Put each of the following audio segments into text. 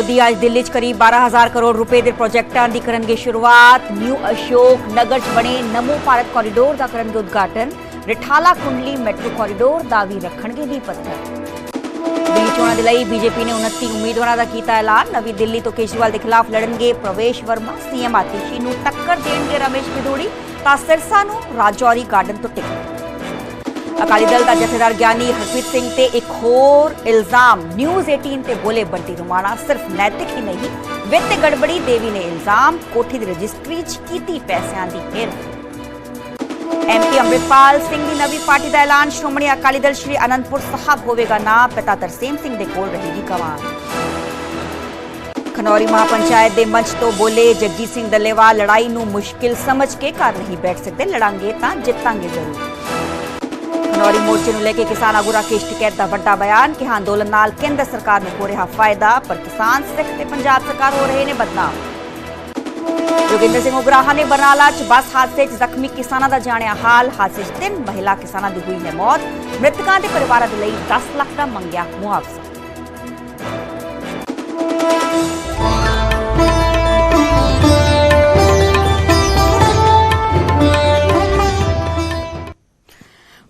ਮੋਦੀ ਅੱਜ ਦਿੱਲੀ 'ਚ ਕਰੀਬ 12000 ਕਰੋੜ ਰੁਪਏ ਦੇ ਪ੍ਰੋਜੈਕਟਾਂ ਦੀ ਕਰਨਗੇ ਸ਼ੁਰੂਆਤ। ਨਿਊ ਅਸ਼ੋਕ ਨਗਰ 'ਚ ਬਣੇ ਨਮੋ ਭਾਰਤ ਕੋਰੀਡੋਰ ਦਾ ਕਰਨਗੇ ਉਦਘਾਟਨ। ਰਿਠਾਲਾ ਕੁੰਡਲੀ ਮੈਟਰੋ ਕੋਰੀਡੋਰ ਦਾ ਵੀ ਰੱਖਣਗੇ ਨੀਂਹ ਪੱਥਰ। ਦਿੱਲੀ ਚੋਣਾਂ ਦੇ ਲਈ ਬੀਜੇਪੀ ਨੇ 29 ਉਮੀਦਵਾਰਾਂ ਦਾ ਕੀਤਾ ਐਲਾਨ। ਨਵੀਂ ਦਿੱਲੀ ਤੋਂ ਕੇਜਰੀਵਾਲ ਦੇ ਖਿਲਾਫ ਲੜਨਗੇ ਪ੍ਰਵੇਸ਼ ਵਰਮਾ, ਸੀਐਮ ਆਤਿਸ਼ੀ ਨੂੰ ਟੱਕਰ ਦੇਣਗੇ ਰਮੇਸ਼ ਬਿਧੂੜੀ ਤਾਂ ਸਿਰਸਾ ਨੂੰ ਰਾਜੌਰੀ ਗਾਰਡਨ ਤੋਂ ਟਿਕਟ। ਅਕਾਲੀ ਦਲ ਦਾ ਜਥੇਦਾਰ ਗਿਆਨੀ ਹਰਪ੍ਰੀਤ ਸਿੰਘ ਤੇ ਇੱਕ ਹੋਰ ਇਲਜ਼ਾਮ ਨਿਊਜ਼ 18 ਤੇ ਬੋਲੇ ਬੰਟੀ ਰੁਮਾਣਾ ਸਿਰਫ ਨੈਤਿਕ ਹੀ ਨਹੀਂ, ਵਿੱਤ ਗੜਬੜੀ ਦੇ ਨੇ ਇਲਜ਼ਾਮ, ਕੋਠੀ ਦੀ ਰਜਿਸਟਰੀ 'ਚ ਕੀਤੀ ਪੈਸਿਆਂ ਦੀ ਹੇਰ ਐਮਪੀ ਅੰਮ੍ਰਿਤਪਾਲ ਸਿੰਘ ਦੀ ਨਵੀਂ ਪਾਰਟੀ ਦਾ ਐਲਾਨ, ਸ਼੍ਰੋਮਣੀ ਅਕਾਲੀ ਦਲ ਸ਼੍ਰੀ ਅਨੰਦਪੁਰ ਸਾਹਿਬ ਹੋਵੇਗਾ ਨਾ, ਪਿਤਾ ਤਰਸੇਮ ਸਿੰਘ ਦੇ ਕੋਲ ਰਹੇਗੀ ਕਮਾਨ ਖਨੌਰੀ ਮਹਾਪੰਚਾਇਤ ਦੇ ਮੰਚ ਤੋਂ ਬੋਲੇ ਜਗਜੀਤ ਸਿੰਘ ਦੱਲੇਵਾਲ, ਲੜਾਈ ਨੂੰ ਮੁਸ਼ਕਿਲ ਸਮਝ ਕੇ ਘਰ ਨਹੀਂ ਬੈਠ ਸਕਦੇ, ਲੜਾਂਗੇ ਤਾਂ ਜਿੱਤਾਂਗੇ ਜ਼ਰੂਰ। ਖਨੌਰੀ ਮੋਰਚੇ ਨੂੰ ਲੈ ਕੇ ਕਿਸਾਨ ਆਗੂ ਰਾਕੇਸ਼ ਟਿਕੈਤ ਦਾ ਵੱਡਾ ਬਿਆਨ ਕਿ ਅੰਦੋਲਨ ਨਾਲ ਕੇਂਦਰ ਸਰਕਾਰ ਨੂੰ ਹੋ ਰਿਹਾ ਫਾਇਦਾ ਪਰ ਕਿਸਾਨ ਸਿੱਖ ਤੇ ਪੰਜਾਬ ਸਰਕਾਰ ਹੋ ਰਹੇ ਨੇ ਬਦਨਾਮ ਜੋਗਿੰਦਰ ਸਿੰਘ ਉਗਰਾਹਾ ਨੇ ਬਰਨਾਲਾ 'ਚ ਬੱਸ ਹਾਦਸੇ 'ਚ ਜ਼ਖਮੀ ਕਿਸਾਨਾਂ ਦਾ ਜਾਣਿਆ ਹਾਲ ਹਾਦਸੇ 'ਚ ਤਿੰਨ ਮਹਿਲਾ ਕਿਸਾਨਾਂ ਦੀ ਹੋਈ ਹੈ ਮੌਤ ਮ੍ਰਿਤਕਾਂ ਦੇ ਪਰਿਵਾਰਾਂ ਦੇ ਲਈ 10 ਲੱਖ ਦਾ ਮੰਗਿਆ ਮੁਆਵਜ਼ਾ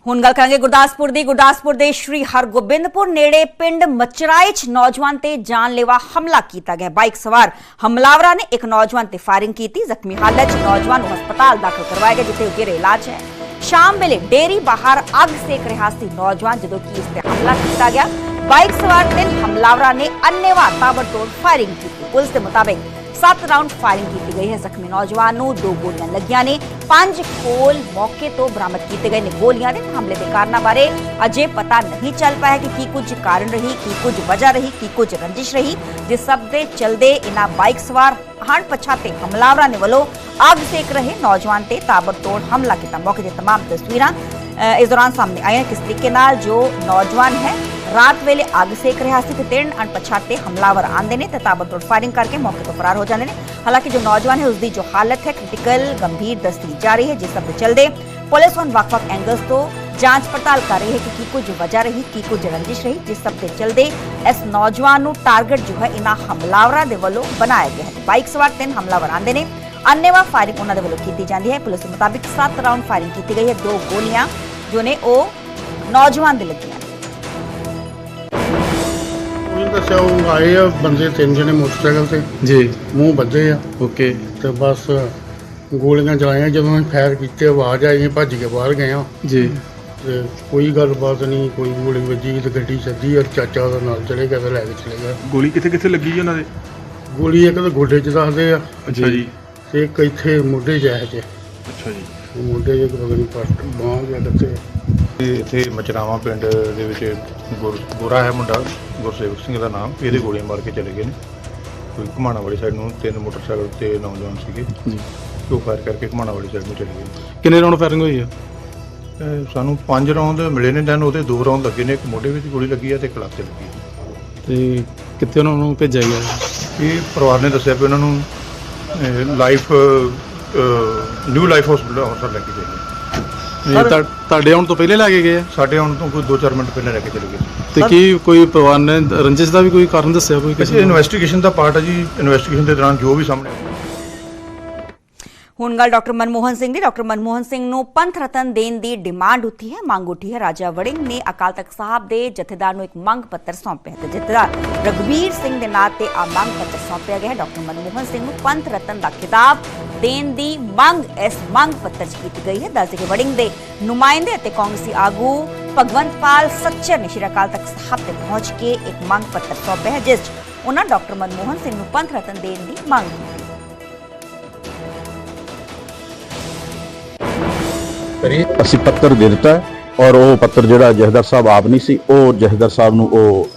ਹੁਣ ਗੱਲ ਕਰਾਂਗੇ ਗੁਰਦਾਸਪੁਰ ਦੀ। ਗੁਰਦਾਸਪੁਰ ਦੇ ਸ਼੍ਰੀ ਹਰਗੋਬਿੰਦਪੁਰ ਨੇੜੇ ਪਿੰਡ ਮਚਰਾਏ 'ਚ ਨੌਜਵਾਨ ਤੇ ਜਾਨਲੇਵਾ ਹਮਲਾ ਕੀਤਾ ਗਿਆ। ਬਾਈਕ ਸਵਾਰ ਹਮਲਾਵਰਾਂ ਨੇ ਇੱਕ ਨੌਜਵਾਨ ਤੇ ਫਾਇਰਿੰਗ ਕੀਤੀ। ਜ਼ਖਮੀ ਹਾਲਤ 'ਚ ਨੌਜਵਾਨ ਨੂੰ ਹਸਪਤਾਲ ਦਾਖਲ ਕਰਵਾਇਆ ਗਿਆ, ਜਿੱਥੇ ਉਸਦੇ ਇਲਾਜ ਹੈ। ਸ਼ਾਮ ਵੇਲੇ ਡੇਰੀ ਬਾਹਰ ਅੱਗ ਸੇਕ ਰਿਹਾ ਸੀ। ਨੌਜਵਾਨ ਜਦੋਂ ਕਿ ਇਸ ਤੇ ਹਮਲਾ ਕੀਤਾ ਗਿਆ, ਬਾਈਕ ਸਵਾਰ ਤਿੰਨ ਹਮਲਾਵਰਾਂ ਨੇ ਅੰਨੇਵਾਹ ਤਾਬੜਤੋੜ ਫਾਇਰਿੰਗ ਕੀਤੀ। ਪੁਲਿਸ ਦੇ ਮੁਤਾਬਿਕ 7 ਰਾਉਂਡ ਫਾਇਰਿੰਗ ਕੀਤੀ ਗਈ ਹੈ ਜ਼ਖਮੀ ਨੌਜਵਾਨ ਨੂੰ ਦੋ ਗੋਲੀਆਂ ਲੱਗੀਆਂ ਨੇ ਪੰਜ ਖੋਲ ਮੌਕੇ ਤੋਂ ਬਰਾਮਦ ਕੀਤੇ ਗਏ ਨੇ ਗੋਲੀਆਂ ਦੇ ਹਮਲੇ ਦੇ ਕਾਰਨਾਂ ਬਾਰੇ ਅਜੇ ਪਤਾ ਨਹੀਂ ਚੱਲ ਪਾਇਆ ਕਿ ਕੀ ਕੁਝ ਕਾਰਨ ਰਹੀ ਕੀ ਕੁਝ ਵਜ੍ਹਾ ਰਹੀ ਕੀ ਕੁਝ ਰੰਜਿਸ਼ ਰਹੀ ਜਿਸ ਸਭ ਦੇ ਚਲਦੇ ਇਨ੍ਹਾਂ ਬਾਈਕ ਸਵਾਰ ਹਣ ਪਛਾਤੇ ਹਮਲਾਵਰਾਂ ਨੇ ਵੱਲੋਂ ਅੱਗ ਸੇਕ ਰਹੇ ਨੌਜਵਾਨ ਤੇ ਤਾਬੜਤੋੜ ਹਮਲਾ ਕੀਤਾ ਮੌਕੇ ਦੀ तमाम ਤਸਵੀਰਾਂ ਅ, ਇਸ ਦੌਰਾਨ ਸਾਹਮਣੇ ਆਈਆਂ ਕਿਸ ਤਰੀਕੇ ਨਾਲ ਜੋ ਨੌਜਵਾਨ ਹੈ ਰਾਤ ਵੇਲੇ ਅੱਗ ਸੇਕ ਰਿਹਾ ਸੀ ਤੇ ਤਿੰਨ ਅਣਪਛਾਤੇ ਹਮਲਾਵਰ ਆਂਦੇ ਨੇ ਤੇ ਤਾਬੜਤੋੜ ਫਾਇਰਿੰਗ ਕਰਕੇ ਮੌਕੇ ਤੋਂ ਫਰਾਰ ਹੋ ਜਾਂਦੇ ਨੇ। ਹਾਲਾਂਕਿ ਜੋ ਨੌਜਵਾਨ ਹੈ ਉਸ ਦੀ ਜੋ ਹਾਲਤ ਹੈ ਕ੍ਰਿਟੀਕਲ ਗੰਭੀਰ ਦੱਸੀ ਜਾ ਰਹੀ ਹੈ, ਜਿਸ ਦੇ ਚਲਦੇ ਪੁਲਿਸ ਹੁਣ ਵੱਖ-ਵੱਖ ਐਂਗਲਸ ਤੋਂ ਜਾਂਚ ਪੜਤਾਲ ਕਰ ਰਹੀ ਹੈ ਕਿ ਕੀ ਕੁਝ ਵਜ੍ਹਾ ਰਹੀ, ਕੀ ਕੁਝ ਰੰਜਿਸ਼ ਰਹੀ, ਜਿਸ ਸਭ ਦੇ ਚਲਦੇ ਇਸ ਨੌਜਵਾਨ ਨੂੰ ਟਾਰਗੇਟ ਜੋ ਹੈ, ਇਨ੍ਹਾਂ ਹਮਲਾਵਰਾਂ ਦੇ ਵੱਲੋਂ ਬਣਾਇਆ ਗਿਆ ਹੈ। ਬਾਈਕ ਸਵਾਰ ਤਿੰਨ ਹਮਲਾਵਰ ਆਂਦੇ ਨੇ। ਅੰਨੇਵਾ ਫਾਇਰਿੰਗ ਉਹਨਾਂ ਦੇ ਵੱਲੋਂ ਕੀਤੀ ਜਾਂਦੀ ਹੈ। ਪੁਲਿਸ ਦੇ ਮੁਤਾਬਿਕ 7 ਰਾਉਂਡ ਫਾਇਰਿੰਗ ਕੀਤੀ ਗਈ ਹੈ। ਦੋ ਗੋਲੀਆਂ ਜੋ ਨੇ ਉਹ ਨੌਜਵਾਨ ਦੇ ਲੱਗੀ ਉਹਨੇ ਦੱਸਿਆ ਉਹ ਆਏ ਆ ਬੰਦੇ ਤਿੰਨ ਜਣੇ ਮੋਟਰਸਾਈਕਲ ਤੇ। ਜੀ। ਮੂੰਹ ਬੱਧੇ ਆ। ਓਕੇ। ਤੇ ਬਸ ਗੋਲੀਆਂ ਚਲਾਈਆਂ ਜਦੋਂ ਅਸੀਂ ਫਾਇਰ ਕੀਤੇ ਆਵਾਜ਼ ਆਈ ਅਸੀਂ ਭੱਜ ਕੇ ਬਾਹਰ ਗਏ ਆ। ਜੀ। ਤੇ ਕੋਈ ਗੱਲਬਾਤ ਨਹੀਂ ਕੋਈ ਗੋਲੀ ਵੱਜੀ ਤੇ ਗੱਡੀ ਸੱਜੀ ਔਰ ਚਾਚਾ ਉਹਦਾ ਨਾਲ ਚਲੇ ਗਿਆ ਤੇ ਲੈ ਕੇ ਚਲੇ ਗਿਆ। ਗੋਲੀ ਕਿੱਥੇ ਕਿੱਥੇ ਲੱਗੀ ਜੀ ਉਹਨਾਂ ਦੇ? ਗੋਲੀ ਇੱਕ ਤਾਂ ਗੋਡੇ 'ਚ ਦੱਸਦੇ ਆ ਅੱਛਾ ਜੀ। ਤੇ ਇੱਕ ਇੱਥੇ ਮੋਢੇ 'ਚ ਹੈ ਚ। ਅੱਛਾ ਜੀ। ਮੋਢੇ 'ਚ ਪਤਾ ਨਹੀਂ ਪੱਟ ਬਾਂਹ ਜਾਂ ਕਿੱਥੇ ਇਹ ਇੱਥੇ ਮਚਰਾਵਾਂ ਪਿੰਡ ਦੇ ਵਿੱਚ ਗੋਰਾ ਹੈ ਮੁੰਡਾ। ਗੁਰਸੇਵਕ ਸਿੰਘ ਦਾ ਨਾਮ ਇਹਦੇ ਗੋਲੀਆਂ ਮਾਰ ਕੇ ਚਲੇ ਗਏ ਨੇ। ਕੋਈ ਘਮਾਣਾ ਵਾਲੀ ਸਾਈਡ ਨੂੰ ਤਿੰਨ ਮੋਟਰਸਾਈਕਲ ਤੇ ਨੌਜਵਾਨ ਸੀਗੇ। ਜੀ। ਉਹ ਫਾਇਰ ਕਰਕੇ ਘਮਾਣਾ ਵਾਲੀ ਸਾਈਡ ਨੂੰ ਚਲੇ ਗਏ। ਨੇ। ਕਿੰਨੇ ਰਾਉਂਡ ਫਾਇਰਿੰਗ ਹੋਈ ਆ? ਸਾਨੂੰ ਪੰਜ ਰੌਂਦ ਮਿਲੇ ਨੇ ਦੈਨ ਉਹਦੇ ਦੋ ਰੌਂਦ ਲੱਗੇ ਨੇ। ਇੱਕ ਮੋਢੇ ਵਿੱਚ ਗੋਲੀ ਲੱਗੀ ਹੈ ਤੇ ਇੱਕ ਲੱਤ ਤੇ ਲੱਗੀ ਹੈ ਤੇ ਕਿੱਥੇ ਉਹਨਾਂ ਨੂੰ ਭੇਜਿਆ ਗਿਆ? ਇਹ ਪਰਿਵਾਰ ਨੇ ਦੱਸਿਆ ਵੀ ਉਹਨਾਂ ਨੂੰ life new life hospital Amritsar ਲੈ ਕੇ ਗਏ ਨੇ। ਇਹ ਤੁਹਾ- ਤੁਹਾਡੇ ਆਉਣ ਤੋਂ ਪਹਿਲੇ ਲੈ ਕੇ ਗਏ ਆ? ਸਾਡੇ ਆਉਣ ਤੋਂ ਕੋਈ 2-4 ਮਿੰਟ ਪਹਿਲਾਂ ਲੈ ਕੇ ਚਲੇ ਗਏ। ਤੇ ਕੀ ਕੋਈ ਪਰਿਵਾਰ ਨੇ ਰੰਜਿਸ਼ ਦਾ ਵੀ ਕੋਈ ਕਾਰਨ ਦੱਸਿਆ ਕੋਈ ਕਿਸੇ ਕਿਸੇ ਨੂੰ? ਇਨਵੈਸਟੀਗੇਸ਼ਨ ਦਾ ਪਾਰਟ ਹੈ ਜੀ। ਇਨਵੈਸਟੀਗੇਸ਼ਨ ਦੇ ਦੌਰਾਨ ਜੋ ਵੀ ਸਾਹਮਣੇ ਹੁਣ ਗੱਲ ਡਾਕਟਰ ਮਨਮੋਹਨ ਸਿੰਘ ਦੀ। ਡਾਕਟਰ ਮਨਮੋਹਨ ਸਿੰਘ ਨੂੰ ਪੰਥ ਰਤਨ ਦੇਣ ਦੀ ਡਿਮਾਂਡ ਉੱਠੀ ਹੈ। ਮੰਗ ਉੱਠੀ ਹੈ। ਰਾਜਾ ਵੜਿੰਗ ਨੇ ਅਕਾਲ ਤਖਤ ਸਾਹਿਬ ਦੇ ਜਥੇਦਾਰ ਨੂੰ ਇੱਕ ਮੰਗ ਪੱਤਰ ਸੌਂਪਿਆ ਤੇ ਜਥੇਦਾਰ ਰਗਵੀਰ ਸਿੰਘ ਦੇ ਨਾਂ ਤੇ ਆ ਮੰਗ ਪੱਤਰ ਸੌਂਪਿਆ ਗਿਆ ਹੈ। ਡਾਕਟਰ ਮਨਮੋਹਨ ਸਿੰਘ ਨੂੰ ਪੰਥ ਰਤਨ ਦਾ ਖਿਤਾਬ ਦੇਣ ਦੀ ਮੰਗ, ਇਸ ਮੰਗ ਪੱਤਰ 'ਚ ਕੀਤੀ ਗਈ ਹੈ। ਦੱਸਦੇ ਕਿ ਵੜਿੰਗ ਦੇ ਨੁਮਾਇੰਦੇ ਅਤੇ ਕਾਂਗਰਸੀ ਆਗੂ ਭਗਵੰਤਪਾਲ ਸੱਚਰ ਨੇ ਸ਼੍ਰੀ ਅਕਾਲ ਤਖਤ ਸਾਹਿਬ ਤੇ ਪਹੁੰਚ ਕੇ ਇੱਕ ਮੰਗ ਪੱਤਰ ਸੌਂਪਿਆ ਹੈ, ਜਿਸ 'ਚ ਉਹਨਾਂ ਡਾਕਟਰ ਮਨਮੋਹਨ ਸਿੰਘ ਨੂੰ ਪੰਥ ਰਤਨ ਦੇਣ ਦੀ ਮੰਗ। ਕੀਤੀ ਅਸੀਂ ਪੱਤਰ ਦੇ ਦਿੱਤਾ ਔਰ ਉਹ ਪੱਤਰ ਜਿਹੜਾ ਜਹਦਰ ਸਾਹਿਬ ਆਪ ਨਹੀਂ ਸੀ, ਉਹ ਜਹਦਰ ਸਾਹਿਬ ਨੂੰ ਉਹ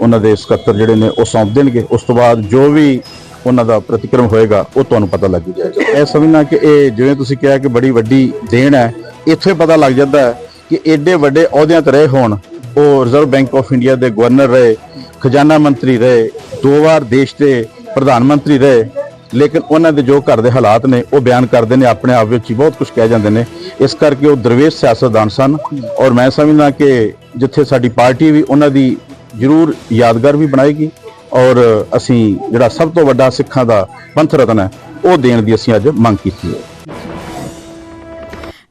ਉਹਨਾਂ ਦੇ ਸਕੱਤਰ ਜਿਹੜੇ ਨੇ ਉਹ ਸੌਂਪ ਦੇਣਗੇ। ਉਸ ਤੋਂ ਬਾਅਦ ਜੋ ਵੀ ਉਹਨਾਂ ਦਾ ਪ੍ਰਤੀਕਰਮ ਹੋਏਗਾ, ਉਹ ਤੁਹਾਨੂੰ ਪਤਾ ਲੱਗ ਜਾਏਗਾ। ਇਹ ਸਮਝਣਾ ਕਿ ਇਹ ਜਿਵੇਂ ਤੁਸੀਂ ਕਿਹਾ ਕਿ ਬੜੀ ਵੱਡੀ ਦੇਣ ਹੈ, ਇੱਥੇ ਪਤਾ ਲੱਗ ਜਾਂਦਾ ਹੈ ਕਿ ਐਡੇ ਵੱਡੇ ਅਹੁਦਿਆਂ ਤੇ ਰਹੇ ਹੋਣ, ਉਹ ਰਿਜ਼ਰਵ ਬੈਂਕ ਆਫ ਇੰਡੀਆ ਦੇ ਗਵਰਨਰ ਰਹੇ, ਖਜ਼ਾਨਾ ਮੰਤਰੀ ਰਹੇ, ਦੋ ਵਾਰ ਦੇਸ਼ ਦੇ ਪ੍ਰਧਾਨ ਮੰਤਰੀ ਰਹੇ, ਲੇਕਿਨ ਉਹਨਾਂ ਦੇ ਜੋ ਘਰ ਦੇ ਹਾਲਾਤ ਨੇ, ਉਹ ਬਿਆਨ ਕਰਦੇ ਨੇ, ਆਪਣੇ ਆਪ ਵਿੱਚ ਹੀ ਬਹੁਤ ਕੁਝ ਕਹਿ ਜਾਂਦੇ ਨੇ। ਇਸ ਕਰਕੇ ਉਹ ਦਰਵੇਸ਼ ਸਿਆਸਤਦਾਨ ਸਨ ਔਰ ਮੈਂ ਸਮਝਦਾ ਕਿ ਜਿੱਥੇ ਸਾਡੀ ਪਾਰਟੀ ਵੀ ਉਹਨਾਂ ਦੀ ਜ਼ਰੂਰ ਯਾਦਗਾਰ ਵੀ ਬਣਾਏਗੀ ਔਰ ਅਸੀਂ ਜਿਹੜਾ ਸਭ ਤੋਂ ਵੱਡਾ ਸਿੱਖਾਂ ਦਾ ਪੰਥ ਰਤਨ ਹੈ, ਉਹ ਦੇਣ ਦੀ ਅਸੀਂ ਅੱਜ ਮੰਗ ਕੀਤੀ ਹੈ।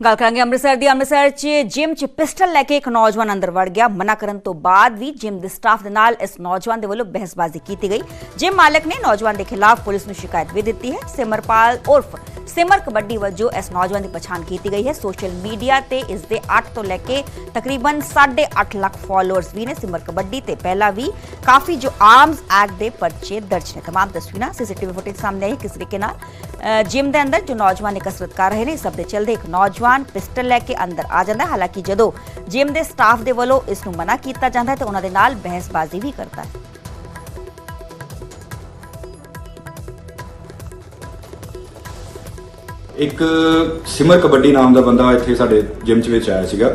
ਗੱਲ ਕਰਾਂਗੇ ਅੰਮ੍ਰਿਤਸਰ ਦੀ। ਅੰਮ੍ਰਿਤਸਰ 'ਚ ਜਿਮ 'ਚ ਪਿਸਟਲ ਲੈ ਕੇ ਇੱਕ ਨੌਜਵਾਨ ਅੰਦਰ ਵੜ ਗਿਆ। ਮਨਾ ਕਰਨ ਤੋਂ ਬਾਅਦ ਵੀ ਜਿਮ ਦੇ ਸਟਾਫ ਦੇ ਨਾਲ ਇਸ ਨੌਜਵਾਨ ਦੇ ਵੱਲੋਂ ਬਹਿਸਬਾਜ਼ੀ ਕੀਤੀ ਗਈ। ਜਿਮ ਮਾਲਕ ਨੇ ਨੌਜਵਾਨ ਦੇ ਖਿਲਾਫ ਪੁਲਿਸ ਨੂੰ ਸ਼ਿਕਾਇਤ ਵੀ ਦਿੱਤੀ ਹੈ। ਸਿਮਰਪਾਲ ਉਰਫ ਸਿਮਰ ਕਬੱਡੀ ਵਜੋਂ ਇਸ ਨੌਜਵਾਨ ਦੀ ਪਛਾਣ ਕੀਤੀ ਗਈ ਹੈ। ਸੋਸ਼ਲ ਮੀਡੀਆ ਤੇ ਇਸ ਦੇ 8 ਤੋਂ ਲੈ ਕੇ ਤਕਰੀਬਨ 8.5 ਲੱਖ ਫਾਲੋਅਰਸ ਵੀ ਨੇ। ਸਿਮਰ ਕਬੱਡੀ ਤੇ ਪਹਿਲਾਂ ਵੀ ਕਾਫੀ ਜੋ ਆਰਮਸ ਐਕਟ ਦੇ ਪਰਚੇ ਦਰਜ ਨੇ। ਤਮਾਮ ਤਸਵੀਰਾਂ ਸੀਸੀਟੀਵੀ ਫੁਟੇਜ ਸਾਹਮਣੇ ਆਈ ਕਿਸ ਤਰੀਕੇ ਨਾਲ? ਜਿਮ ਦੇ ਅੰਦਰ ਜੋ ਨੌਜਵਾਨ ਨੇ ਕਸਰਤ ਕਰ ਰਹੇ ਨੇ ਸਭ ਦੇ ਚਲਦੇ ਇੱਕ ਨੌਜਵਾਨ ਪਿਸਟਲ ਲੈ ਕੇ ਅੰਦਰ ਆ ਜਾਂਦਾ ਹਾਲਾਂਕਿ ਜਦੋਂ ਜਿਮ ਦੇ ਸਟਾਫ ਦੇ ਵੱਲੋਂ ਇਸ ਨੂੰ ਮਨਾ ਕੀਤਾ ਜਾਂਦਾ ਹੈ, ਤਾਂ ਉਹਨਾਂ ਦੇ ਨਾਲ ਬਹਿਸਬਾਜ਼ੀ ਵੀ ਕਰਦਾ ਹੈ। ਇੱਕ ਸਿਮਰ ਕਬੱਡੀ ਨਾਮ ਦਾ ਬੰਦਾ ਇੱਥੇ ਸਾਡੇ ਜਿਮ ਚ ਵਿੱਚ ਆਇਆ ਸੀਗਾ,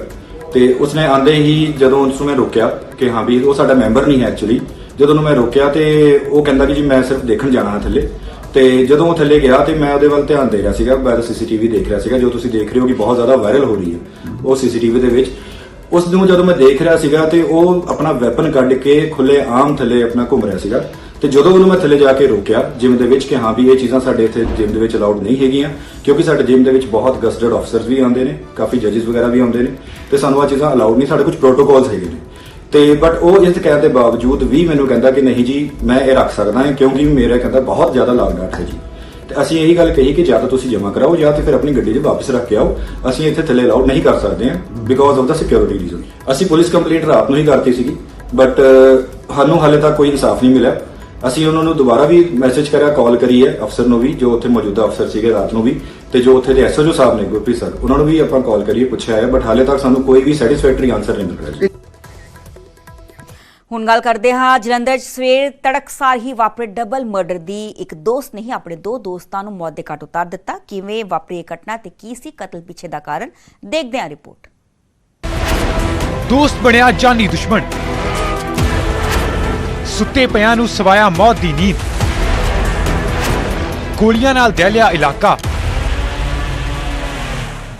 ਤੇ ਉਸਨੇ ਆਂਦੇ ਹੀ ਜਦੋਂ ਉਸ ਨੂੰ ਮੈਂ ਰੋਕਿਆ ਕਿ ਹਾਂ ਵੀ ਉਹ ਸਾਡਾ ਮੈਂਬਰ ਨਹੀਂ ਹੈ ਐਕਚੁਅਲੀ ਜਦੋਂ ਉਹਨੂੰ ਮੈਂ ਰੋਕਿਆ ਤੇ ਉਹ ਕਹਿੰਦਾ ਕਿ ਜੀ ਮੈਂ ਸਿਰਫ ਦੇਖਣ ਜਾਣਾ ਥੱਲੇ ਤੇ ਜਦੋਂ ਉਹ ਥੱਲੇ ਗਿਆ ਤੇ ਮੈਂ ਉਹਦੇ ਵੱਲ ਧਿਆਨ ਦੇ ਰਿਹਾ ਸੀਗਾ, ਮੈਂ ਸੀਸੀਟੀਵੀ ਦੇਖ ਰਿਹਾ ਸੀਗਾ, ਜੋ ਤੁਸੀਂ ਦੇਖ ਰਹੇ ਹੋ ਕਿ ਬਹੁਤ ਜ਼ਿਆਦਾ ਵਾਇਰਲ ਹੋ ਰਹੀ ਹੈ, ਉਹ ਸੀਸੀਟੀਵੀ ਦੇ ਵਿੱਚ। ਉਸ ਨੂੰ ਜਦੋਂ ਮੈਂ ਦੇਖ ਰਿਹਾ ਸੀਗਾ ਤੇ ਉਹ ਆਪਣਾ ਵੈਪਨ ਕੱਢ ਕੇ ਖੁੱਲੇ ਆਮ ਥੱਲੇ ਆਪਣਾ ਘੁੰਮ ਰਿਹਾ ਸੀਗਾ। ਤੇ ਜਦੋਂ ਉਹਨੂੰ ਮੈਂ ਥੱਲੇ ਜਾ ਕੇ ਰੋਕਿਆ ਜਿਮ ਦੇ ਵਿੱਚ ਕਿ ਹਾਂ ਵੀ ਇਹ ਚੀਜ਼ਾਂ ਸਾਡੇ ਇੱਥੇ ਜਿਮ ਦੇ ਵਿੱਚ ਅਲਾਉਡ ਨਹੀਂ ਹੈਗੀਆਂ, ਕਿਉਂਕਿ ਸਾਡੇ ਜਿਮ ਦੇ ਵਿੱਚ ਬਹੁਤ ਗਸਟਡ ਆਫਸਰਸ ਵੀ ਆਉਂਦੇ ਨੇ, ਕਾਫੀ ਜੱਜਸ ਵਗੈਰਾ ਵੀ ਆਉਂਦੇ ਨੇ, ਤੇ ਸਾਨੂੰ ਆ ਚੀਜ਼ਾਂ ਅਲਾਉਡ ਨਹੀਂ, ਸਾਡੇ ਕੁਝ ਪ੍ਰੋਟੋਕੋਲਸ ਹੈਗੇ ਨੇ। ਤੇ ਬਟ ਉਹ ਇਸ ਕਹਿਣ ਦੇ ਬਾਵਜੂਦ ਵੀ ਮੈਨੂੰ ਕਹਿੰਦਾ ਕਿ ਨਹੀਂ ਜੀ, ਮੈਂ ਇਹ ਰੱਖ ਸਕਦਾ ਹਾਂ ਕਿਉਂਕਿ ਮੇਰਾ ਕਹਿੰਦਾ ਬਹੁਤ ਜ਼ਿਆਦਾ ਲਾਗਡਾਟ ਹੈ ਜੀ। ਤੇ ਅਸੀਂ ਇਹੀ ਗੱਲ ਕਹੀ ਕਿ ਜਾਂ ਤਾਂ ਤੁਸੀਂ ਜਮ੍ਹਾਂ ਕਰਾਓ ਜਾਂ ਤੇ ਫਿਰ ਆਪਣੀ ਗੱਡੀ 'ਚ ਵਾਪਸ ਰੱਖ ਕੇ ਆਓ। ਅਸੀਂ ਇੱਥੇ ਥੱਲੇ ਅਲਾਉਡ ਨਹੀਂ ਕਰ ਸਕਦੇ ਹਾਂ because of the security reason ਅਸੀਂ ਪੁਲਿਸ ਕੰਪਲੇਂਟ ਰਾਤ ਨੂੰ ਹੀ ਕਰਤੀ ਸੀਗੀ ਬਟ ਸਾਨੂੰ ਹਾਲੇ ਤੱਕ ਕੋਈ ਇਨਸਾਫ ਨਹੀਂ ਮਿਲਿਆ। ਅਸੀਂ ਉਹਨਾਂ ਨੂੰ ਦੁਬਾਰਾ ਵੀ ਮੈਸੇਜ ਕਰਿਆ ਕਾਲ ਕਰੀ ਹੈ ਅਫਸਰ ਨੂੰ ਵੀ, ਜੋ ਉੱਥੇ ਮੌਜੂਦਾ ਅਫਸਰ ਸੀਗੇ ਰਾਤ ਨੂੰ ਵੀ, ਤੇ ਜੋ ਉੱਥੇ ਦੇ ਐਸਓਜੀ ਸਾਹਿਬ ਨੇ ਗੁਰਪ੍ਰੀਤ ਸਰ ਉਹਨਾਂ ਨੂੰ ਵੀ ਆਪਾਂ ਕਾਲ ਕਰੀਏ, ਪੁੱਛਿਆ ਹੈ ਬਟ ਹਾਲੇ ਤੱਕ ਸਾਨੂੰ ਕੋਈ ਵੀ ਸੈਟੀਸਫੈਕਟਰੀ ਆਨਸਰ ਨਹੀਂ ਮਿਲ ਰਿਹਾ ਜੀ। ਹੁਣ ਗੱਲ ਕਰਦੇ ਹਾਂ ਜਲੰਧਰ 'ਚ ਸਵੇਰ ਤੜਕਸਾਰ ਹੀ ਵਾਪਰੇ ਡਬਲ ਮਰਡਰ ਦੀ। ਇੱਕ ਦੋਸਤ ਨੇ ਆਪਣੇ ਦੋ ਦੋਸਤਾਂ ਨੂੰ ਮੌਤ ਦੇ ਘਾਟ ਉਤਾਰ ਦਿੱਤਾ। ਕਿਵੇਂ ਵਾਪਰੀ ਇਹ ਘਟਨਾ ਤੇ ਕੀ ਸੀ ਕਤਲ ਪਿੱਛੇ ਦਾ ਕਾਰਨ? ਦੇਖਦੇ ਹਾਂ ਰਿਪੋਰਟ। ਦੋਸਤ ਬਣਿਆ ਜਾਨੀ ਦੁਸ਼ਮਣ। ਸੁੱਤੇ ਪਿਆਂ ਨੂੰ ਸਵਾਇਆ ਮੌਤ ਦੀ ਨੀਂਦ। ਗੋਲੀਆਂ ਨਾਲ ਦਹਿਲਿਆ ਇਲਾਕਾ।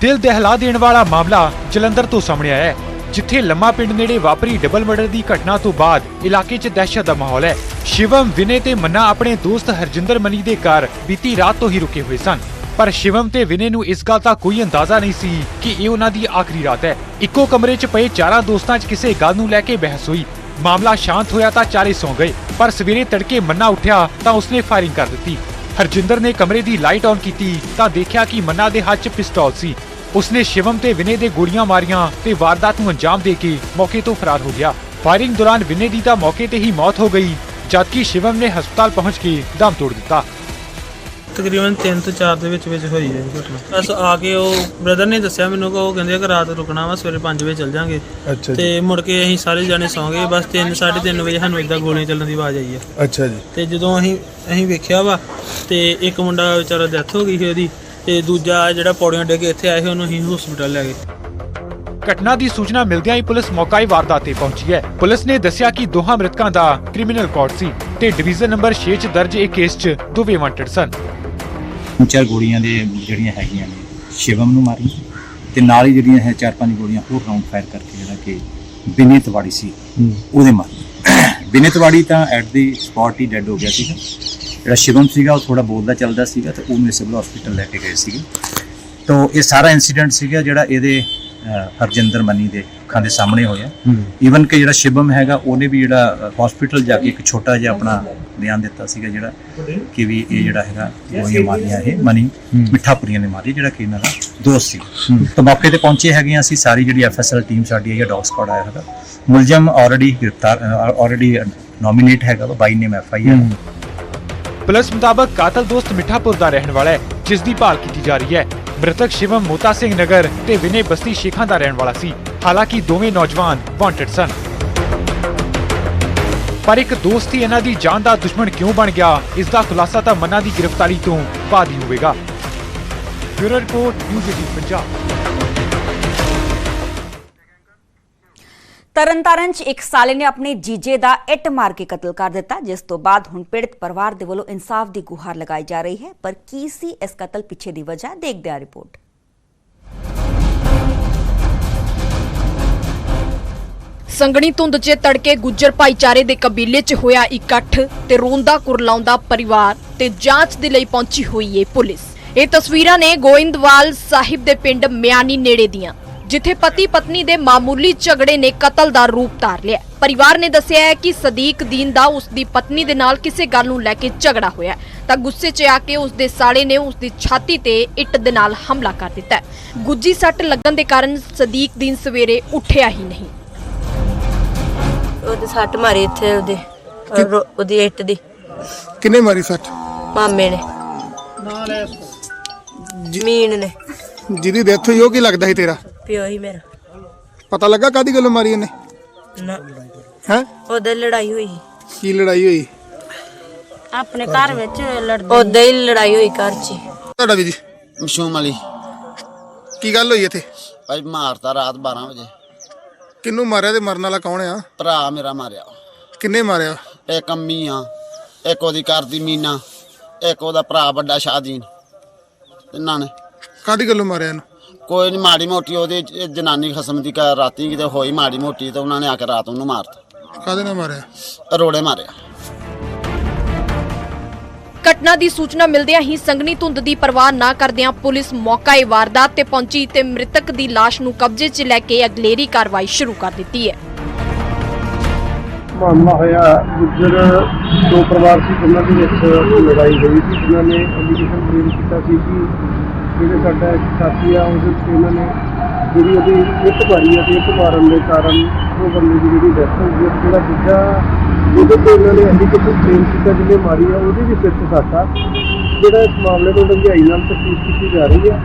ਦਿਲ ਦਹਿਲਾ ਦੇਣ ਵਾਲਾ ਮਾਮਲਾ ਜਲੰਧਰ ਤੋਂ ਸਾਹਮਣੇ ਆਇਆ ਹੈ। ਜਿੱਥੇ ਲੰਮਾ ਪਿੰਡ ਨੇੜੇ ਵਾਪਰੀ ਡਬਲ ਮਰਡਰ ਦੀ ਘਟਨਾ ਤੋਂ ਬਾਅਦ ਇਲਾਕੇ 'ਚ ਦਹਿਸ਼ਤ ਦਾ ਮਾਹੌਲ ਹੈ ਸ਼ਿਵਮ ਵਿਨੇ ਤੇ ਮੰਨਾ ਆਪਣੇ ਦੋਸਤ ਹਰਜਿੰਦਰ ਮਨੀ ਦੇ ਘਰ ਬੀਤੀ ਰਾਤ ਤੋਂ ਹੀ ਰੁਕੇ ਹੋਏ ਸਨ ਪਰ ਸ਼ਿਵਮ ਤੇ ਵਿਨੇ ਨੂੰ ਇਸ ਗੱਲ ਦਾ ਕੋਈ ਅੰਦਾਜ਼ਾ ਨਹੀਂ ਸੀ ਕਿ ਇਹ ਉਹਨਾਂ ਦੀ ਆਖਰੀ ਰਾਤ ਹੈ ਇੱਕੋ ਕਮਰੇ 'ਚ ਪਏ ਚਾਰਾਂ ਦੋਸਤਾਂ 'ਚ ਕਿਸੇ ਗੱਲ ਨੂੰ ਲੈ ਕੇ ਬਹਿਸ ਹੋਈ ਮਾਮਲਾ ਸ਼ਾਂਤ ਹੋਇਆ ਤਾਂ ਚਾਰੇ ਸੌਂ ਗਏ ਪਰ ਸਵੇਰੇ ਤੜਕੇ ਮੰਨਾ ਉੱਠਿਆ ਤਾਂ ਉਸਨੇ ਫਾਇਰਿੰਗ ਕਰ ਦਿੱਤੀ ਹਰਜਿੰਦਰ ਨੇ ਕਮਰੇ ਦੀ ਲਾਈਟ ਔਨ ਕੀਤੀ ਤਾਂ ਦੇਖਿਆ ਕਿ ਮੰਨਾ ਦੇ ਹੱਥ 'ਚ ਪਿਸਤੌਲ ਸੀ ਉਸਨੇ ਸ਼ਿਵਮ ਤੇ ਵਿਨੇ ਦੇ ਗੋਲੀਆਂ ਮਾਰੀਆਂ ਤੇ ਵਾਰਦਾਤ ਨੂੰ ਅੰਜਾਮ ਦੇ ਕੇ ਮੌਕੇ ਤੋਂ ਫਰਾਰ ਹੋ ਗਿਆ। ਫਾਇਰਿੰਗ ਦੌਰਾਨ ਵਿਨੇ ਦੀ ਤਾਂ ਮੌਕੇ ਤੇ ਹੀ ਮੌਤ ਹੋ ਗਈ ਜਦਕਿ ਸ਼ਿਵਮ ਨੇ ਹਸਪਤਾਲ ਪਹੁੰਚ ਕੇ ਦਮ ਤੋੜ ਦਿੱਤਾ। ਤਕਰੀਬਨ 3 ਤੋਂ 4 ਦੇ ਵਿੱਚ ਵਿੱਚ ਹੋਈ ਹੈ ਇਹ ਘਟਨਾ। ਬਸ ਆ ਕੇ ਉਹ ਬ੍ਰਦਰ ਨੇ ਦੱਸਿਆ ਮੈਨੂੰ ਕਿ ਉਹ ਕਹਿੰਦੇ ਕਿ ਰਾਤ ਰੁਕਣਾ ਵਾ ਸਵੇਰੇ 5 ਵਜੇ ਚੱਲ ਜਾਾਂਗੇ। ਅੱਛਾ ਜੀ। ਤੇ ਮੁੜ ਕੇ ਅਸੀਂ ਸਾਰੇ ਜਾਣੇ ਸੌਂ ਗਏ ਬਸ 3 3:30 ਵਜੇ ਸਾਨੂੰ ਇਦਾਂ ਗੋਲੀਆਂ ਚੱਲਣ ਦੀ ਆਵਾਜ਼ ਆਈ ਆ। ਅੱਛਾ ਜੀ। ਤੇ ਜਦੋਂ ਅਸੀਂ ਅਸੀਂ ਵੇਖਿਆ ਵਾ ਤੇ ਇੱਕ ਮੁੰਡਾ ਵਿਚਾਰਾ ਡੈਥ ਹੋ ਗਈ ਸੀ ਉਹਦੀ। ਤੇ ਦੂਜਾ ਜਿਹੜਾ ਪੌੜੀਆਂ ਡੇ ਕੇ ਇੱਥੇ ਆਏ ਸੀ ਉਹਨੂੰ ਅਸੀਂ ਹਸਪੀਟਲ ਲੈ ਗਏ। ਘਟਨਾ ਦੀ ਸੂਚਨਾ ਮਿਲਦਿਆਂ ਹੀ ਪੁਲਿਸ ਮੌਕਾਈ ਵਾਰਦਾਤ ਤੇ ਪਹੁੰਚੀ ਹੈ। ਪੁਲਿਸ ਨੇ ਦੱਸਿਆ ਕਿ ਦੋਹਾਂ ਮ੍ਰਿਤਕਾਂ ਦਾ ਕ੍ਰਿਮੀਨਲ ਰਿਕਾਰਡ ਸੀ ਤੇ ਡਿਵੀਜ਼ਨ ਨੰਬਰ 6 'ਚ ਦਰਜ ਇਹ ਕੇਸ 'ਚ ਦੋਵੇਂ ਵਾਂਟਡ ਸਨ। ਚਾਰ ਗੋਲੀਆਂ ਦੇ ਜਿਹੜੀਆਂ ਹੈਗੀਆਂ ਨੇ ਸ਼ਿਵਮ ਨੂੰ ਮਾਰੀ ਤੇ ਨਾਲ ਹੀ ਜਿਹੜੀਆਂ ਹੈ ਚਾਰ ਪੰਜ ਗੋਲੀਆਂ ਹੋਰ ਰਾਉਂਡ ਫਾਇਰ ਕਰਕੇ ਜਿਹੜਾ ਕਿ ਬਿਨੇ ਤਵਾੜੀ ਸੀ ਉਹਦੇ ਮਾਰੀ ਬਿਨੇ ਤਵਾੜੀ ਤਾਂ ਐਟ ਦੀ ਸਪੌਟ ਹੀ ਡੈੱਡ ਹੋ ਗਿਆ ਸੀਗਾ। ਜਿਹੜਾ ਸ਼ਿਵਮ ਸੀਗਾ ਉਹ ਥੋੜਾ ਬੋਲਦਾ ਚੱਲਦਾ ਸੀਗਾ ਤੇ ਉਹਨੂੰ ਸਿਵਲ ਹਸਪੀਟਲ ਲੈ ਕੇ ਗਏ ਸੀਗੇ। ਤੋਂ ਇਹ ਸਾਰਾ ਇਨਸੀਡੈਂਟ ਸੀਗਾ ਜਿਹੜਾ ਇਹਦੇ ਹਰਜਿੰਦਰ ਮਨੀ ਦੇ ਅੱਖਾਂ ਦੇ ਸਾਹਮਣੇ ਹੋਇਆ। ਈਵਨ ਕਿ ਜਿਹੜਾ ਸ਼ਿਵਮ ਹੈਗਾ ਉਹਨੇ ਵੀ ਜਿਹੜਾ ਹਸਪੀਟਲ ਜਾ ਕੇ ਇੱਕ ਛੋਟਾ ਜਿਹਾ ਆਪਣਾ ਬਿਆਨ ਦਿੱਤਾ ਸੀਗਾ ਜਿਹੜਾ ਕਿ ਵੀ ਇਹ ਜਿਹੜਾ ਹੈਗਾ ਗੋਲੀਆਂ ਮਾਰੀਆਂ ਇਹ ਮਨੀ ਮਿੱਠਾਪੁਰੀਆਂ ਨੇ ਮਾਰੀ ਜਿਹੜਾ ਕਿ ਇਹਨਾਂ ਦਾ ਦੋਸਤ ਸੀ। ਤਾਂ ਮੌਕੇ ਤੇ ਪਹੁੰਚੇ ਹੈਗੇ ਅਸੀਂ ਸਾਰੀ ਜਿਹੜੀ ਐਫਐਸਐਲ ਟੀਮ ਸਾਡੀ ਹੈ ਡੌਗ ਸਕਾਡ ਆਇਆ ਹੈਗਾ। ਮੁਲਜ਼ਮ ਆਲਰੇਡੀ ਗ੍ਰਿਫਤਾਰ ਆਲਰੇਡੀ ਨੋਮੀਨੇਟ ਹੈਗਾ ਵਾ ਬਾਈ ਨੇਮ ਐਫਆਈਆਰ ਪੁਲਿਸ ਮੁਤਾਬਕ ਕਾਤਲ ਦੋਸਤ ਮਿੱਠਾਪੁਰ ਦਾ ਰਹਿਣ ਵਾਲਾ ਹੈ, ਜਿਸ ਦੀ ਭਾਲ ਕੀਤੀ ਜਾ ਰਹੀ ਹੈ। ਮ੍ਰਿਤਕ ਸ਼ਿਵਮ ਮੋਤਾ ਸਿੰਘ ਨਗਰ ਤੇ ਵਿਨੇ ਬਸਤੀ ਸ਼ੇਖਾਂ ਦਾ ਰਹਿਣ ਵਾਲਾ ਸੀ। ਹਾਲਾਂਕਿ ਦੋਵੇਂ ਨੌਜਵਾਨ ਵਾਂਟਡ ਸਨ। ਪਰ ਇੱਕ ਦੋਸਤ ਹੀ ਇਹਨਾਂ ਦੀ ਜਾਨ ਦਾ ਦੁਸ਼ਮਣ ਕਿਉਂ ਬਣ ਗਿਆ, ਇਸ ਦਾ ਖੁਲਾਸਾ ਤਾਂ ਮੰਨਾ ਦੀ ਗ੍ਰਿਫਤਾਰੀ ਤੋਂ ਬਾਅਦ ਹੀ ਹੋਵੇਗਾ। Bureau report, news 18 Punjab. Tarn Taran 'ਚ ਇੱਕ ਸਾਲੇ ਨੇ ਆਪਣੇ ਜੀਜੇ ਦਾ ਇੱਟ ਮਾਰ ਕੇ ਕਤਲ ਕਰ ਦਿੱਤਾ, ਜਿਸ ਤੋਂ ਬਾਅਦ ਹੁਣ ਪੀੜਤ ਪਰਿਵਾਰ ਦੇ ਵੱਲੋਂ ਇਨਸਾਫ ਦੀ ਗੁਹਾਰ ਲਗਾਈ ਜਾ ਰਹੀ ਹੈ। ਪਰ ਕੀ ਸੀ ਇਸ ਕਤਲ ਪਿੱਛੇ ਦੀ ਵਜ੍ਹਾ? ਦੇਖਦੇ ਹਾਂ ਰਿਪੋਰਟ। ਸੰਗਣੀ ਧੁੰਦ 'ਚ ਤੜਕੇ ਗੁੱਜਰ ਭਾਈਚਾਰੇ ਦੇ ਕਬੀਲੇ 'ਚ ਹੋਇਆ ਇਕੱਠ ਤੇ ਰੋਂਦਾ ਕੁਰਲਾਉਂਦਾ ਪਰਿਵਾਰ ਤੇ ਜਾਂਚ ਦੇ ਲਈ ਪਹੁੰਚੀ ਹੋਈ ਏ ਪੁਲਿਸ। ਇਹ ਤਸਵੀਰਾਂ ਨੇ ਗੋਇੰਦਵਾਲ ਸਾਹਿਬ ਦੇ ਪਿੰਡ ਮਿਆਨੀ ਨੇੜੇ ਦੀਆਂ। ਜਿੱਥੇ ਪਤੀ ਪਤਨੀ ਦੇ ਮਾਮੂਲੀ ਝਗੜੇ ਨੇ ਕਤਲ ਦਾ ਰੂਪ ਧਾਰ ਲਿਆ। ਪਰਿਵਾਰ ਨੇ ਦੱਸਿਆ ਹੈ ਕਿ ਸਦੀਕ ਦੀਨ ਦਾ ਉਸ ਦੀ ਪਤਨੀ ਦੇ ਨਾਲ ਕਿਸੇ ਗੱਲ ਨੂੰ ਲੈ ਕੇ ਝਗੜਾ ਹੋਇਆ ਤਾਂ ਗੁੱਸੇ 'ਚ ਆ ਕੇ ਉਸ ਦੇ ਸਾਲੇ ਨੇ ਉਸ ਦੀ ਛਾਤੀ ਤੇ ਇੱਟ ਦੇ ਨਾਲ ਹਮਲਾ ਕਰ ਦਿੱਤਾ। ਗੁੱਜੀ ਸੱਟ ਲੱਗਣ ਦੇ ਕਾਰਨ ਸਦੀਕ ਦੀਨ ਸਵੇਰੇ ਉੱਠਿਆ ਹੀ ਨਹੀਂ। ਉਹਦੇ ਸੱਟ ਮਾਰੀ ਇੱਥੇ ਉਹਦੇ ਰੋ- ਉਹਦੀ ਇੱਟ ਦੀ। ਕਿੰਨੇ ਮਾਰੀ ਸੱਟ? ਮਾਮੇ ਨੇ। ਜ਼ਮੀਨ ਨੇ। ਜਿਹਦੀ ਡੈਥ ਹੋਈ ਉਹ ਕੀ ਲੱਗਦਾ ਸੀ ਤੇਰਾ? ਪਿਓ ਹੀ ਮੇਰਾ। ਪਤਾ ਲੱਗਾ ਕਾਦੀ ਗੱਲੋਂ ਮਾਰੀ ਇਹਨੇ ਨਾ। ਹੈ? ਉਹਦੇ ਲੜਾਈ ਹੋਈ। ਕੀ ਲੜਾਈ ਹੋਈ? ਆਪਣੇ ਘਰ ਵਿੱਚ ਲੜਦੇ ਉਹਦੇ ਹੀ ਲੜਾਈ ਹੋਈ ਘਰ 'ਚ। ਤੁਹਾਡਾ ਵੀ ਜੀ? ਮਸ਼ੂਮ ਅਲੀ ਕੀ ਗੱਲ ਹੋਈ ਇੱਥੇ? ਭਾਈ ਮਾਰਤਾ ਰਾਤ 12 ਵਜੇ। ਕਿੰਨੂੰ ਮਾਰਿਆ ਤੇ ਮਰਨ ਵਾਲਾ ਕੌਣ ਆ? ਭਰਾ ਮੇਰਾ ਮਾਰਿਆ। ਕਿੰਨੇ ਮਾਰਿਆ? ਇੱਕ ਅੰਮੀ ਆ ਇੱਕ ਉਹਦੀ ਘਰ ਦੀ ਮੀਨਾ ਇੱਕ ਉਹਦਾ ਭਰਾ ਵੱਡਾ ਸ਼ਾਦੀਨ ਤਿੰਨਾਂ ਨੇ। ਕਾਦੀ ਗੱਲੋਂ ਮਾਰਿਆ ਇਹਨੂੰ? ਕੋਈ ਨਹੀਂ ਮਾੜੀ ਮੋਟੀ ਉਹਦੀ ਜ- ਜਨਾਨੀ ਖਸਮ ਦੀ ਘਰ ਰਾਤੀ ਕਿਤੇ ਹੋਈ ਮਾੜੀ ਮੋਟੀ ਤੇ ਉਹਨਾਂ ਨੇ ਆ ਕੇ ਰਾਤ ਉਹਨੂੰ ਮਾਰਤਾ। ਕਾਦੇ ਨਾਲ ਮਾਰਿਆ? ਰੋੜੇ ਮਾਰਿਆ। ਘਟਨਾ ਦੀ ਸੂਚਨਾ ਮਿਲਦਿਆਂ ਹੀ ਸੰਗਣੀ ਧੁੰਦ ਦੀ ਪਰਵਾਹ ਨਾ ਕਰਦਿਆਂ ਪੁਲਿਸ ਮੌਕਾਏ ਵਾਰਦਾਤ ਤੇ ਪਹੁੰਚੀ ਤੇ ਮ੍ਰਿਤਕ ਦੀ ਲਾਸ਼ ਨੂੰ ਕਬਜ਼ੇ 'ਚ ਲੈ ਕੇ ਅਗਲੇਰੀ ਕਾਰਵਾਈ ਸ਼ੁਰੂ ਕਰ ਦਿੱਤੀ ਹੈ ਮਾਮਲਾ ਹੋਇਆ, ਗੁੱਜਰ ਦੋ ਪਰਿਵਾਰ ਸੀ, ਜਿਨ੍ਹਾਂ ਦੇ ਵਿੱਚ ਲੜਾਈ ਹੋਈ ਸੀ, ਜਿਨ੍ਹਾਂ ਨੇ ਐਲੀਗੇਸ਼ਨ ਕਲੀਅਰ ਕੀਤਾ ਸੀ ਕਿ ਜਿਹੜੇ ਸਾਡਾ ਇੱਕ ਸਾਥੀ ਆ, ਉਹਦੇ ਵਿੱਚ ਇਹਨਾਂ ਨੇ ਜਿਹੜੀ ਉਹਦੀ ਇੱਕ ਵਾਰੀ ਆ ਤੇ ਇੱਕ ਮਾਰਨ ਦੇ ਕਾਰਨ ਉਹ ਬੰਦੇ ਦੀ ਜਿਹੜੀ ਡੈਥ ਹੋ ਗਈ ਹੈ। ਜਿਹੜਾ ਦੂਜਾ ਜਿਹਦੇ ਤੇ ਇਹਨਾਂ ਨੇ ਐਲੀਗੇਸ਼ਨ ਕਲੀਅਰ ਕੀਤਾ, ਜਿਹਨੇ ਮਾਰੀ ਆ, ਉਹਦੀ ਵੀ ਸਿਰ ਤੇ ਸੱਟ ਜਿਹੜਾ ਇਸ ਮਾਮਲੇ ਨੂੰ ਡੰਗਾਈ ਨਾਲ ਤਫਤੀਸ਼ ਕੀਤੀ ਜਾ ਰਹੀ ਹੈ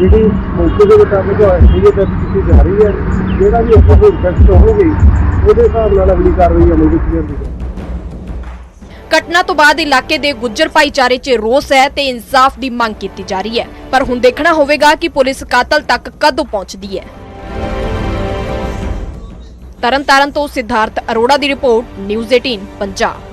ਜਿਹੜੀ ਮੌਕੇ ਦੇ ਮੁਤਾਬਕ ਐਫਆਈਆਰ ਦਰਜ ਕੀਤੀ ਜਾ ਰਹੀ ਹੈ, ਜਿਹੜਾ ਵੀ ਉੱਪਰ ਕੋਈ ਟੈਸਟ ਹੋਣਗੇ ਉਹਦੇ ਹਿਸਾਬ ਨਾਲ ਅਗਲੀ ਕਾਰਵਾਈ ਅਮਲ ਵਿੱਚ ਲਿਆਂਦੀ ਜਾਵੇਗੀ ਘਟਨਾ ਤੋਂ ਬਾਅਦ ਇਲਾਕੇ ਦੇ ਗੁੱਜਰ ਭਾਈਚਾਰੇ 'ਚ ਰੋਸ ਹੈ ਤੇ ਇਨਸਾਫ ਦੀ ਮੰਗ ਕੀਤੀ ਜਾ ਰਹੀ ਹੈ। ਪਰ ਹੁਣ ਦੇਖਣਾ ਹੋਵੇਗਾ ਕਿ ਪੁਲਿਸ ਕਾਤਲ ਤੱਕ ਕਦੋਂ ਪਹੁੰਚਦੀ ਹੈ। ਤਰਨਤਾਰਨ ਤੋਂ ਸਿਧਾਰਥ ਅਰੋੜਾ ਦੀ ਰਿਪੋਰਟ, ਨਿਊਜ਼ 18 ਪੰਜਾਬ।